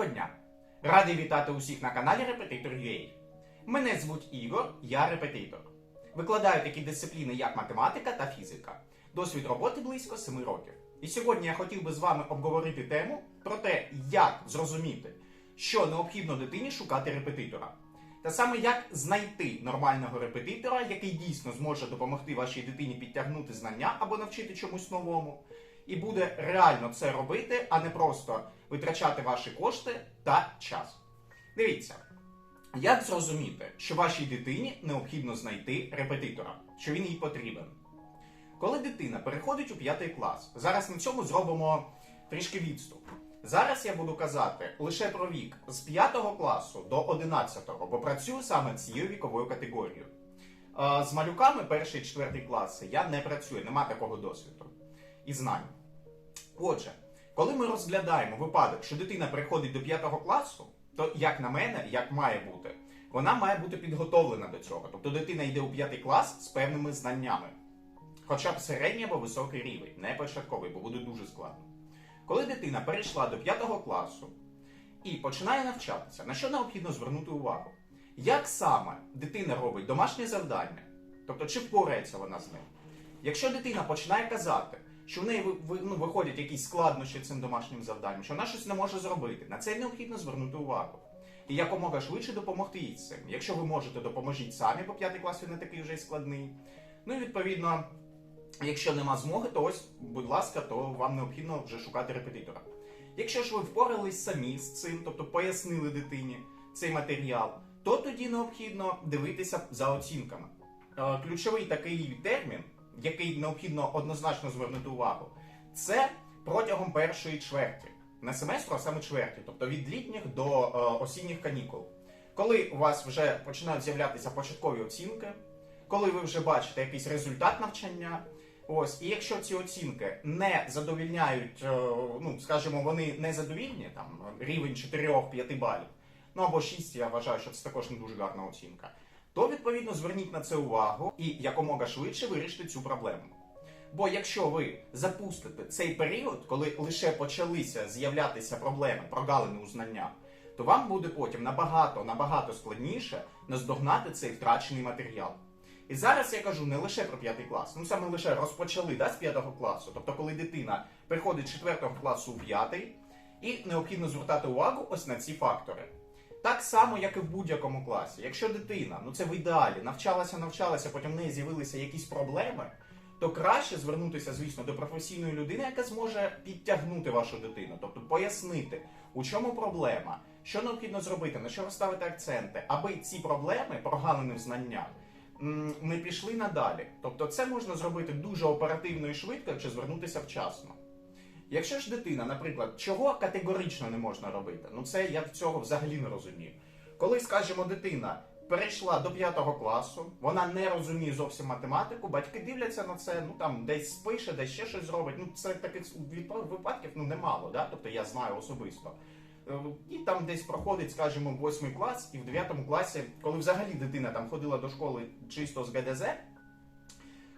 Доброго дня! Радий вітати усіх на каналі Репетитор UA. Мене звуть Ігор, я репетитор. Викладаю такі дисципліни, як математика та фізика. Досвід роботи близько 7 років. І сьогодні я хотів би з вами обговорити тему про те, як зрозуміти, що необхідно дитині шукати репетитора. Та саме як знайти нормального репетитора, який дійсно зможе допомогти вашій дитині підтягнути знання або навчити чомусь новому, і буде реально це робити, а не просто витрачати ваші кошти та час. Дивіться, як зрозуміти, що вашій дитині необхідно знайти репетитора, що він їй потрібен. Коли дитина переходить у п'ятий клас, зараз на цьому зробимо трішки відступ. Зараз я буду казати лише про вік з 5 класу до 11, бо працюю саме цією віковою категорією. Е, З малюками перший четвертий класи я не працюю, нема такого досвіду і знань. Отже, коли ми розглядаємо випадок, що дитина приходить до 5 класу, то, як на мене, як має бути, вона має бути підготовлена до цього. Тобто дитина йде у 5 клас з певними знаннями. Хоча б середній або високий рівень, не початковий, бо буде дуже складно. Коли дитина перейшла до 5 класу і починає навчатися, на що необхідно звернути увагу? Як саме дитина робить домашнє завдання, тобто чи впорається вона з ним? Якщо дитина починає казати, що в неї ну, виходять якісь складнощі цим домашнім завданням, що вона щось не може зробити, на це необхідно звернути увагу. І якомога швидше допомогти їй цим. Якщо ви можете, допоможіть самі, бо п'ятий клас він не такий вже й складний. Ну і відповідно, якщо нема змоги, то ось, будь ласка, то вам необхідно вже шукати репетитора. Якщо ж ви впорались самі з цим, тобто пояснили дитині цей матеріал, то тоді необхідно дивитися за оцінками. Е, Ключовий такий термін, який необхідно однозначно звернути увагу, це протягом першої чверті. Не семестру, а саме чверті, тобто від літніх до е, осінніх канікул. Коли у вас вже починають з'являтися початкові оцінки, коли ви вже бачите якийсь результат навчання, ось, і якщо ці оцінки не задовільняють, е, ну скажімо, вони не задовільні, там рівень 4-5 балів, ну або 6, я вважаю, що це також не дуже гарна оцінка, то відповідно зверніть на це увагу і якомога швидше вирішити цю проблему. Бо якщо ви запустите цей період, коли лише почалися з'являтися проблеми, прогалини у знаннях, то вам буде потім набагато набагато складніше наздогнати цей втрачений матеріал. І зараз я кажу не лише про п'ятий клас, ну саме лише розпочали да, з п'ятого класу, тобто коли дитина приходить з четвертого класу у п'ятий, і необхідно звертати увагу ось на ці фактори. Так само, як і в будь-якому класі. Якщо дитина, ну це в ідеалі, навчалася, навчалася, потім в неї з'явилися якісь проблеми, то краще звернутися, звісно, до професійної людини, яка зможе підтягнути вашу дитину, тобто пояснити, у чому проблема, що необхідно зробити, на що розставити акценти, аби ці проблеми, прогалини в знаннях, не пішли надалі. Тобто, це можна зробити дуже оперативно і швидко, якщо звернутися вчасно. Якщо ж дитина, наприклад, чого категорично не можна робити, ну це я цього взагалі не розумію. Коли, скажімо, дитина перейшла до 5 класу, вона не розуміє зовсім математику, батьки дивляться на це, ну там десь спише, десь ще щось зробить. Ну це таких випадків ну немало, да? тобто я знаю особисто. Е, І там десь проходить, скажімо, 8 клас, і в 9 класі, коли взагалі дитина там ходила до школи чисто з ГДЗ,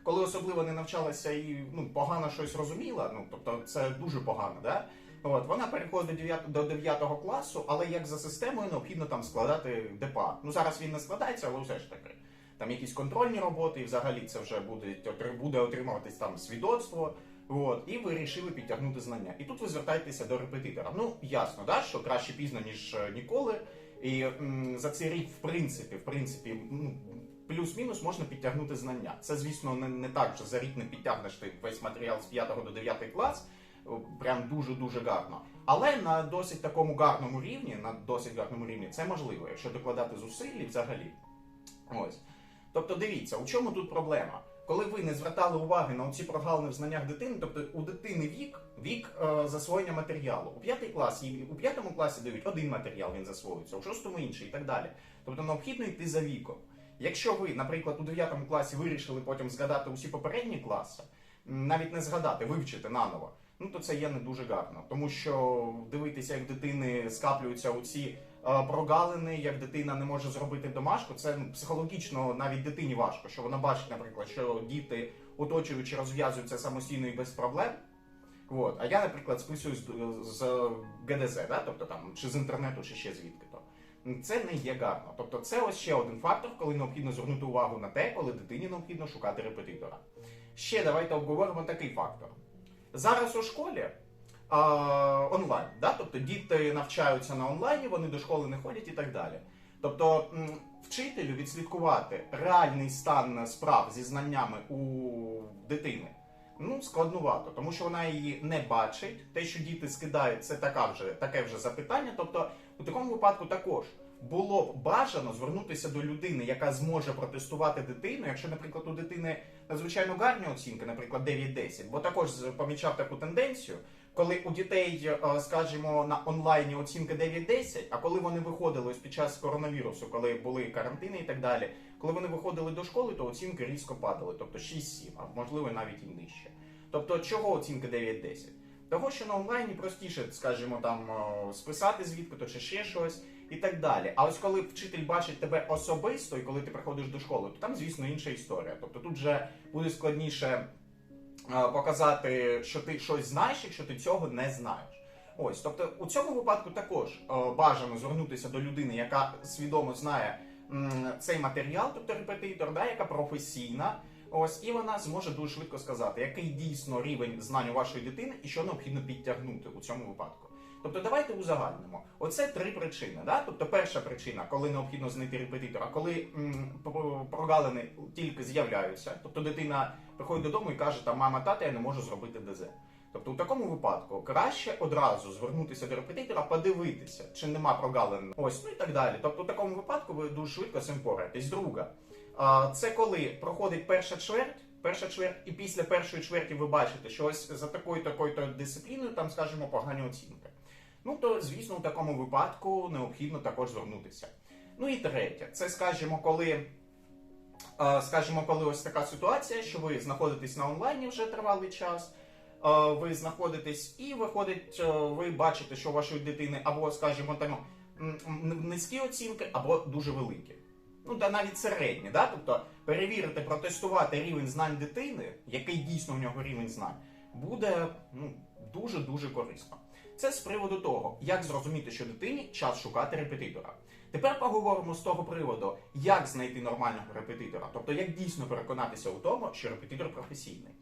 коли особливо не навчалася і ну, погано щось розуміла, ну тобто це дуже погано, да? От, вона переходить до 9, до 9 класу, але як за системою необхідно там складати ДПА. Ну зараз він не складається, але все ж таки. Там якісь контрольні роботи, і взагалі це вже буде, буде отримуватись там свідоцтво. От, і ви вирішили підтягнути знання. І тут ви звертаєтеся до репетитора. Ну, ясно, да, що краще пізно, ніж е, ніколи. І м, за цей рік, в принципі, в принципі, ну, плюс-мінус можна підтягнути знання. Це, звісно, не, не так, що за рік не підтягнеш ти весь матеріал з 5 до 9 клас, прям дуже-дуже гарно. Але на досить такому гарному рівні, на досить гарному рівні, це можливо, якщо докладати зусиль взагалі. Ось. Тобто дивіться, у чому тут проблема? Коли ви не звертали уваги на ці прогалини в знаннях дитини, тобто у дитини вік, вік е, засвоєння матеріалу. У п'ятий клас, у п'ятому класі дають один матеріал, він засвоюється, у шостому інший і так далі. Тобто необхідно йти за віком. Якщо ви, наприклад, у 9 класі вирішили потім згадати усі попередні класи, навіть не згадати, вивчити наново, ну то це є не дуже гарно. Тому що дивитися, як дитини скаплюються у ці е, прогалини, як дитина не може зробити домашку, це психологічно навіть дитині важко, що вона бачить, наприклад, що діти, оточуючи, розв'язуються самостійно і без проблем. От. А я, наприклад, списую з, з ГДЗ, да? тобто там чи з інтернету, чи ще звідки. Це не є гарно. Тобто, це ось ще один фактор, коли необхідно звернути увагу на те, коли дитині необхідно шукати репетитора. Ще давайте обговоримо такий фактор. Зараз у школі а, онлайн, да? тобто діти навчаються на онлайні, вони до школи не ходять і так далі. Тобто вчителю відслідкувати реальний стан справ зі знаннями у дитини ну складнувато, тому що вона її не бачить. Те, що діти скидають, це така вже таке вже запитання. Тобто, у такому випадку також було б бажано звернутися до людини, яка зможе протестувати дитину, якщо, наприклад, у дитини надзвичайно гарні оцінки, наприклад, 9-10, бо також помічав таку тенденцію. Коли у дітей, е, скажімо, на онлайні оцінка 9-10, а коли вони виходили ось під час коронавірусу, коли були карантини і так далі, коли вони виходили до школи, то оцінки різко падали, тобто 6-7, а можливо навіть і нижче. Тобто, чого оцінка 9-10? Того, що на онлайні простіше, скажімо, там списати звідки то чи ще щось і так далі. А ось коли вчитель бачить тебе особисто, і коли ти приходиш до школи, то там, звісно, інша історія. Тобто тут вже буде складніше е, показати, що ти щось знаєш, якщо ти цього не знаєш. Ось, тобто, у цьому випадку також бажано звернутися до людини, яка свідомо знає цей матеріал, тобто репетитор, да, яка професійна. Ось і вона зможе дуже швидко сказати, який дійсно рівень знань у вашої дитини і що необхідно підтягнути у цьому випадку. Тобто, давайте узагальнимо. Оце три причини. Да? Тобто, перша причина, коли необхідно знайти репетитора, коли м, про- прогалини тільки з'являються, тобто дитина приходить додому і каже, там мама, тата, я не можу зробити ДЗ. Тобто, у такому випадку краще одразу звернутися до репетитора, подивитися, чи нема прогалин, ось ну і так далі. Тобто, у такому випадку ви дуже швидко цим пораєтесь. Друга, це коли проходить перша чверть. Перша чверть, і після першої чверті ви бачите, що ось за такою такою дисципліною там, скажімо, погані оцінки. Ну то, звісно, у такому випадку необхідно також звернутися. Ну і третє, це скажімо, коли. Скажімо, коли ось така ситуація, що ви знаходитесь на онлайні вже тривалий час, ви знаходитесь і виходить, ви бачите, що у вашої дитини або, скажімо, там низькі оцінки, або дуже великі. Ну, та навіть середні, да? тобто перевірити, протестувати рівень знань дитини, який дійсно в нього рівень знань, буде ну, дуже-дуже корисно. Це з приводу того, як зрозуміти, що дитині час шукати репетитора. Тепер поговоримо з того приводу, як знайти нормального репетитора, тобто як дійсно переконатися у тому, що репетитор професійний.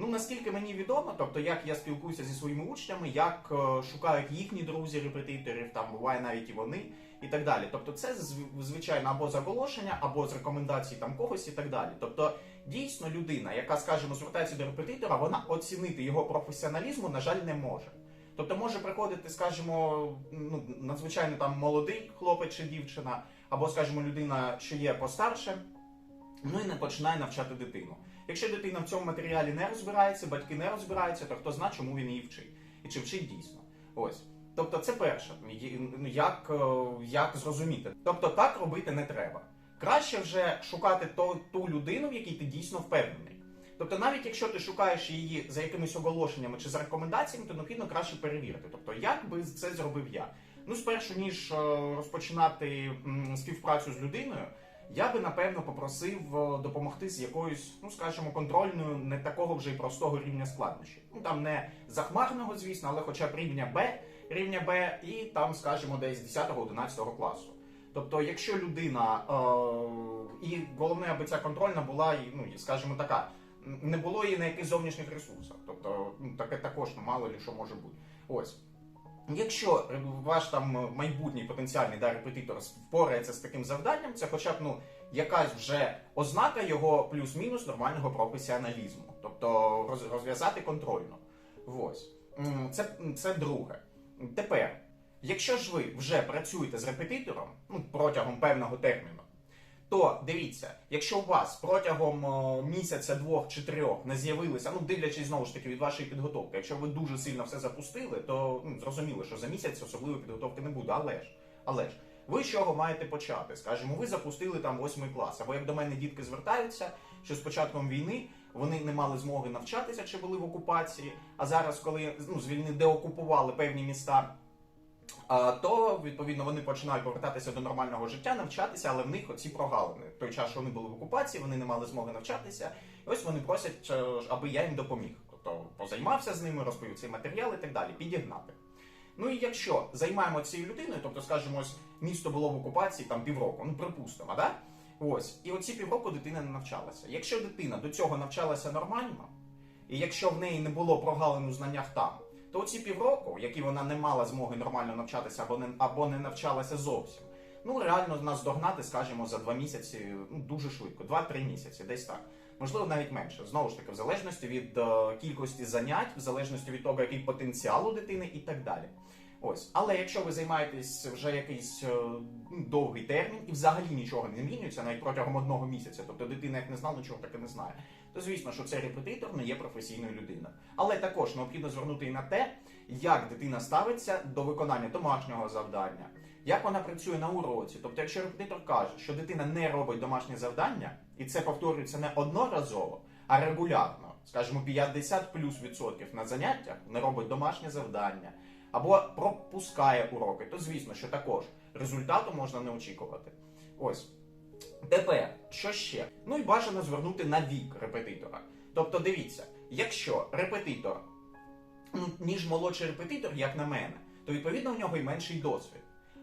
Ну наскільки мені відомо, тобто як я спілкуюся зі своїми учнями, як е, шукають їхні друзі репетиторів, там буває навіть і вони, і так далі. Тобто, це звичайно або з оголошення, або з рекомендацій там когось і так далі. Тобто, дійсно людина, яка, скажімо, звертається до репетитора, вона оцінити його професіоналізму, на жаль, не може. Тобто може приходити, скажімо, ну, надзвичайно там молодий хлопець чи дівчина, або, скажімо, людина, що є постарше, ну і не починає навчати дитину. Якщо дитина в цьому матеріалі не розбирається, батьки не розбираються, то хто знає, чому він її вчить. І чи вчить дійсно. Ось. Тобто це перше, ну, як, е, як зрозуміти. Тобто так робити не треба. Краще вже шукати то, ту людину, в якій ти дійсно впевнений. Тобто, навіть якщо ти шукаєш її за якимись оголошеннями чи за рекомендаціями, то необхідно краще перевірити. Тобто, як би це зробив я? Ну, спершу ніж е, розпочинати співпрацю з людиною, я би напевно попросив е, допомогти з якоюсь, ну скажімо, контрольною, не такого вже й простого рівня складнощі. Ну там не захмарного, звісно, але хоча б рівня Б, рівня Б, і там, скажімо, десь 10-11 класу. Тобто, якщо людина, е, і головне, аби ця контрольна була, і, ну, скажімо, така, не було її на якихось зовнішніх ресурсах. Тобто, ну, таке також ну, мало ли що може бути. Ось. Якщо ваш там майбутній потенціальний да, репетитор впорається з таким завданням, це хоча б ну, якась вже ознака його плюс-мінус нормального професіоналізму, тобто розв'язати контрольно. Ось. Це, це друге. Тепер, якщо ж ви вже працюєте з репетитором ну, протягом певного терміну, то дивіться, якщо у вас протягом місяця, двох чи трьох не з'явилися, ну дивлячись знову ж таки від вашої підготовки, якщо ви дуже сильно все запустили, то ну, зрозуміло, що за місяць особливої підготовки не буде. Але ж, але ж, ви з чого маєте почати? Скажімо, ви запустили там восьмий клас, або як до мене дітки звертаються, що з початком війни вони не мали змоги навчатися чи були в окупації. А зараз, коли ну, з війни деокупували певні міста. То відповідно вони починають повертатися до нормального життя, навчатися, але в них оці прогалини. В той час, що вони були в окупації, вони не мали змоги навчатися. І ось вони просять, е, аби я їм допоміг. Тобто позаймався з ними, розповів цей матеріал і так далі, підігнати. Ну і якщо займаємо цією людиною, тобто, скажімо, ось місто було в окупації там півроку, ну припустимо, да? Ось, і оці півроку дитина не навчалася. Якщо дитина до цього навчалася нормально, і якщо в неї не було прогалин у знаннях там, то оці півроку, які вона не мала змоги нормально навчатися або не або не навчалася зовсім, ну реально нас догнати, скажімо, за два місяці ну дуже швидко, два-три місяці, десь так. Можливо, навіть менше. Знову ж таки, в залежності від е, кількості занять, в залежності від того, який потенціал у дитини і так далі. Ось, але якщо ви займаєтесь вже якийсь е, ну, довгий термін і взагалі нічого не змінюється, навіть протягом одного місяця, тобто дитина як не знала, нічого таке не знає, звісно, що цей репетитор не є професійною людиною. Але також необхідно звернути і на те, як дитина ставиться до виконання домашнього завдання, як вона працює на уроці. Тобто, якщо репетитор каже, що дитина не робить домашнє завдання, і це повторюється не одноразово, а регулярно, скажімо, 50 плюс відсотків на заняттях не робить домашнє завдання або пропускає уроки, то звісно, що також результату можна не очікувати. Ось. Тепер, що ще? Ну і бажано звернути на вік репетитора. Тобто, дивіться, якщо репетитор, ну, ніж молодший репетитор, як на мене, то відповідно у нього і менший досвід.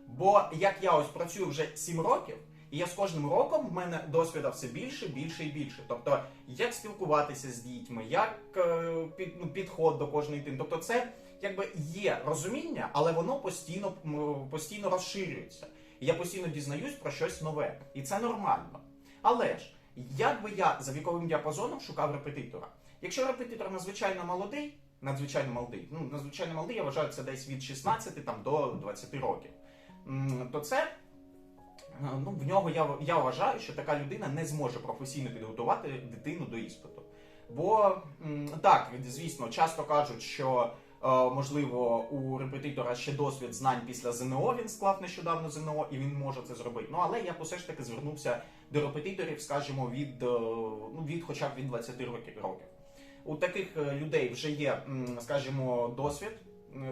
Бо як я ось працюю вже 7 років, і я з кожним роком в мене досвіда все більше, більше і більше. Тобто, як спілкуватися з дітьми, як е, ну, підход до кожної дитини. Тобто, це якби є розуміння, але воно постійно, постійно розширюється. Я постійно дізнаюсь про щось нове. І це нормально. Але ж, як би я за віковим діапазоном шукав репетитора? Якщо репетитор надзвичайно молодий, надзвичайно молодий, ну надзвичайно молодий, я вважаю, це десь від 16 там, до 20 років, то це. е, Ну, в нього я, я вважаю, що така людина не зможе професійно підготувати дитину до іспиту. Бо так, звісно, часто кажуть, що можливо у репетитора ще досвід знань після ЗНО він склав нещодавно ЗНО, і він може це зробити. Ну але я б все ж таки звернувся до репетиторів, скажімо, від, е, ну, від хоча б від 20 років. років. У таких е, людей вже є, скажімо, досвід,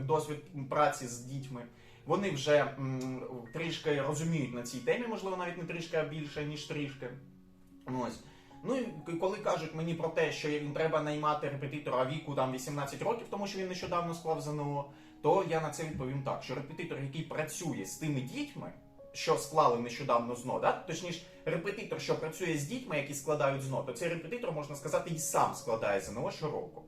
досвід праці з дітьми. Вони вже трішки розуміють на цій темі, можливо, навіть не трішки, а більше, ніж трішки. Ось. Ну і коли кажуть мені про те, що їм треба наймати репетитора віку там 18 років, тому що він нещодавно склав ЗНО, то я на це відповім так: що репетитор, який працює з тими дітьми, що склали нещодавно ЗНО, да? точніше, репетитор, що працює з дітьми, які складають ЗНО, то цей репетитор, можна сказати, і сам складає ЗНО щороку.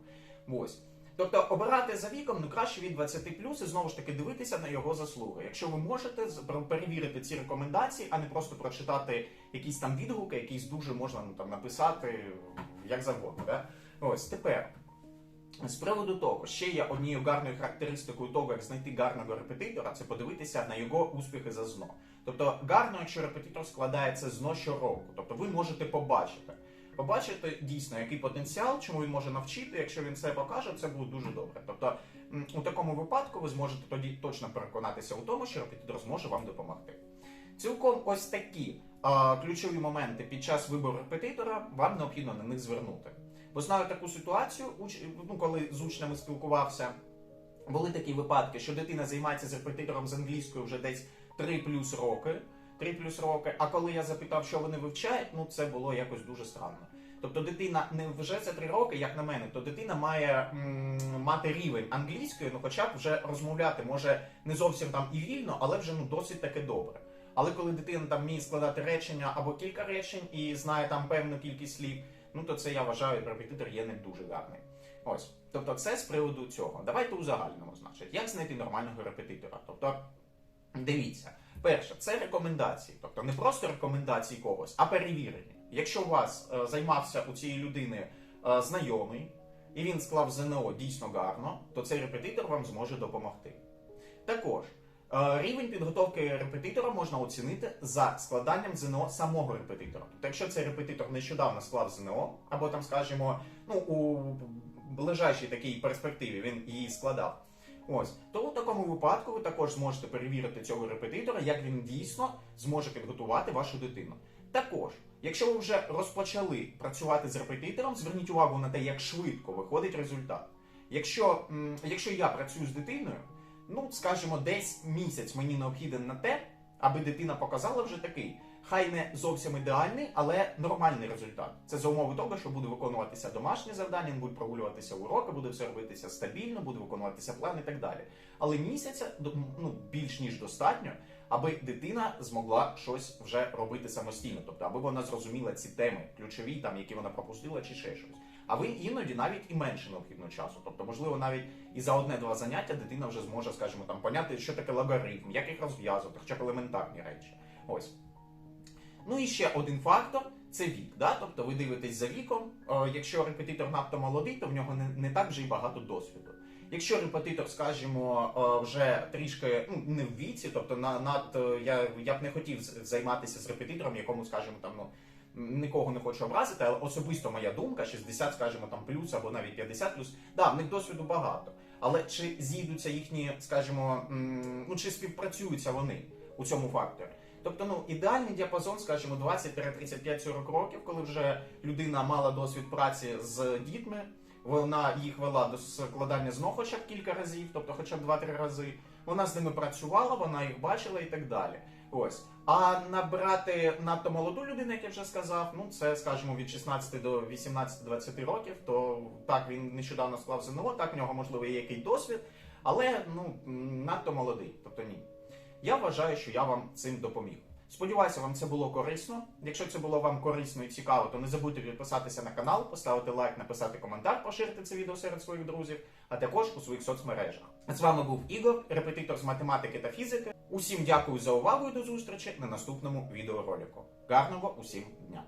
Ось. Тобто обирати за віком ну краще від 20 плюс і знову ж таки дивитися на його заслуги. Якщо ви можете перевірити ці рекомендації, а не просто прочитати якісь там відгуки, якісь дуже можна ну, там написати як завгодно. Да? Ось тепер. З приводу того, ще є однією гарною характеристикою того, як знайти гарного репетитора, це подивитися на його успіхи за ЗНО. Тобто гарно, якщо репетитор складається ЗНО щороку. Тобто ви можете побачити. Побачити дійсно, який потенціал, чому він може навчити. Якщо він це покаже, це буде дуже добре. Тобто, у такому випадку ви зможете тоді точно переконатися у тому, що репетитор зможе вам допомогти. Цілком ось такі а, ключові моменти під час вибору репетитора вам необхідно на них звернути. Бо знаю таку ситуацію, уч- ну, коли з учнями спілкувався, були такі випадки, що дитина займається з репетитором з англійською вже десь 3 плюс роки. 3 плюс роки. А коли я запитав, що вони вивчають, ну це було якось дуже странно. Тобто дитина не вже це 3 роки, як на мене, то дитина має мати рівень англійської, ну хоча б вже розмовляти, може не зовсім там і вільно, але вже ну досить таки добре. Але коли дитина там вміє складати речення або кілька речень і знає там певну кількість слів, ну то це я вважаю, репетитор є не дуже гарний. Ось, тобто, це з приводу цього. Давайте узагальнимо, значить, як знайти нормального репетитора. Тобто, дивіться, перше, це рекомендації, тобто не просто рекомендації когось, а перевірені. Якщо у вас е, займався у цієї людини е, знайомий, і він склав ЗНО дійсно гарно, то цей репетитор вам зможе допомогти. Також е, рівень підготовки репетитора можна оцінити за складанням ЗНО самого репетитора. Тобто, якщо цей репетитор нещодавно склав ЗНО, або там, скажімо, ну у ближайшій такій перспективі він її складав. Ось, то у такому випадку ви також зможете перевірити цього репетитора, як він дійсно зможе підготувати вашу дитину. Також, якщо ви вже розпочали працювати з репетитором, зверніть увагу на те, як швидко виходить результат. Якщо, якщо я працюю з дитиною, ну скажімо, десь місяць мені необхіден на те, аби дитина показала вже такий хай не зовсім ідеальний, але нормальний результат. Це за умови того, що буде виконуватися домашні завдання, не будуть прогулюватися уроки, буде все робитися стабільно, буде виконуватися план і так далі. Але місяця ну, більш ніж достатньо, аби дитина змогла щось вже робити самостійно, тобто аби вона зрозуміла ці теми ключові, там які вона пропустила, чи ще щось. А ви іноді навіть і менше необхідно часу. Тобто, можливо, навіть і за одне-два заняття дитина вже зможе, скажімо, там поняти, що таке логарифм, як їх розв'язувати, хоча б елементарні речі. Ось. Ну і ще один фактор це вік. Да? Тобто ви дивитесь за віком. Е, якщо репетитор надто молодий, то в нього не, не так вже й багато досвіду. Якщо репетитор, скажімо, е, вже трішки ну, не в віці, тобто на, над, е, я, я б не хотів займатися з репетитором, якому, скажімо, там, ну, нікого не хочу образити, але особисто моя думка, 60, скажімо, там плюс або навіть 50 плюс, да, в них досвіду багато. Але чи зійдуться їхні, скажімо, ну чи співпрацюються вони у цьому факторі? Тобто, ну ідеальний діапазон, скажімо, 20-35-40 років, коли вже людина мала досвід праці з дітьми, вона їх вела до складання ЗНО хоча б кілька разів, тобто хоча б 2-3 рази. Вона з ними працювала, вона їх бачила і так далі. Ось. А набрати надто молоду людину, як я вже сказав, ну це, скажімо, від 16 до 18-20 років, то так він нещодавно склав ЗНО, так в нього можливо є який досвід, але ну надто молодий. Тобто ні. Я вважаю, що я вам цим допоміг. Сподіваюся, вам це було корисно. Якщо це було вам корисно і цікаво, то не забудьте підписатися на канал, поставити лайк, написати коментар, поширити це відео серед своїх друзів, а також у своїх соцмережах. З вами був Ігор, репетитор з математики та фізики. Усім дякую за увагу і до зустрічі на наступному відеоролику. Гарного усім дня!